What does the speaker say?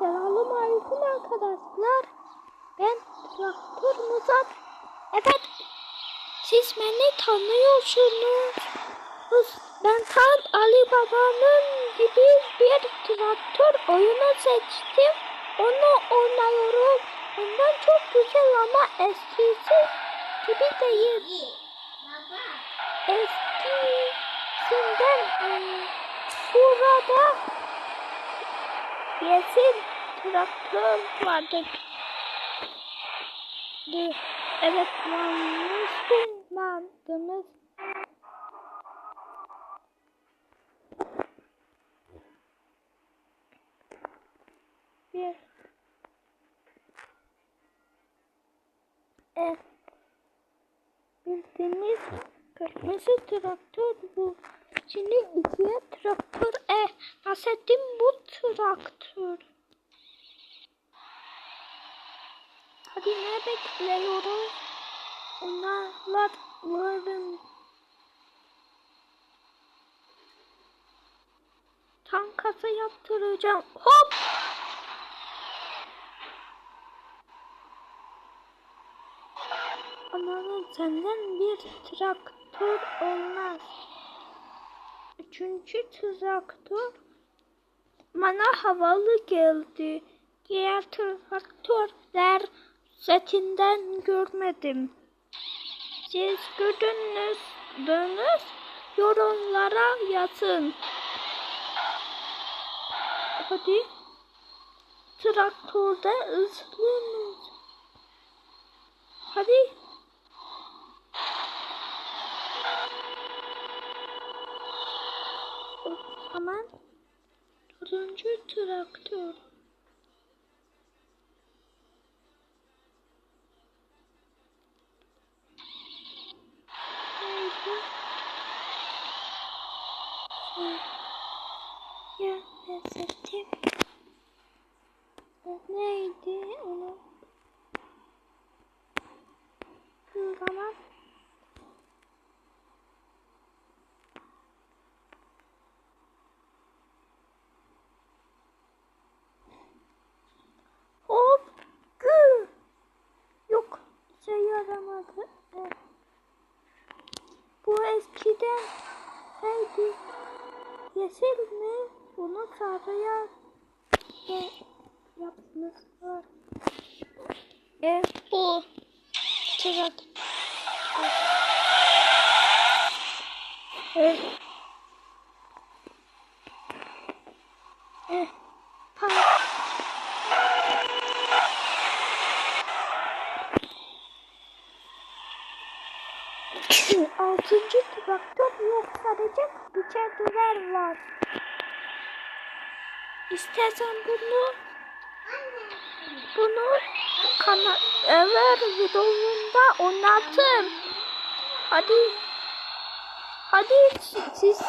Selamünaleyküm arkadaşlar. Ben Traktör Muzat. Evet. Siz beni tanıyorsunuz. Ben tam Ali Baba'nın gibi bir traktör oyunu seçtim. Onu oynuyorum. Ondan çok güzel ama eskisi gibi değil. Eskisinden e, yeşil traktör vardı. Evet yanlış duymadınız. Bir e, bildiğiniz kırmızı traktör bu. Şimdi ikiye traktör e bahsettim bu traktör. Hadi ne bekliyoruz? Onlarla varın. Tam kasa yaptıracağım. Hop! Ananın senden bir traktör olmaz. Üçüncü traktör bana havalı geldi. Diğer traktörler setinden görmedim. Siz gördünüz, dönüz yorumlara yazın. Hadi traktörde ısınız. Hadi. Zaman dördüncü traktör. Neydi? Ya resetim. Neydi onu? O zaman Hop gü. Yok işe yaramadı. Evet. Bu eskiden neydi? Yeşil mi? Bunu sarıya ve yapmışlar. E bu çırak. Evet. altıncı baktım yok sadece biçer duvar var. İstersen bunu bunu kana ever videomda anlatırım. Hadi hadi siz, siz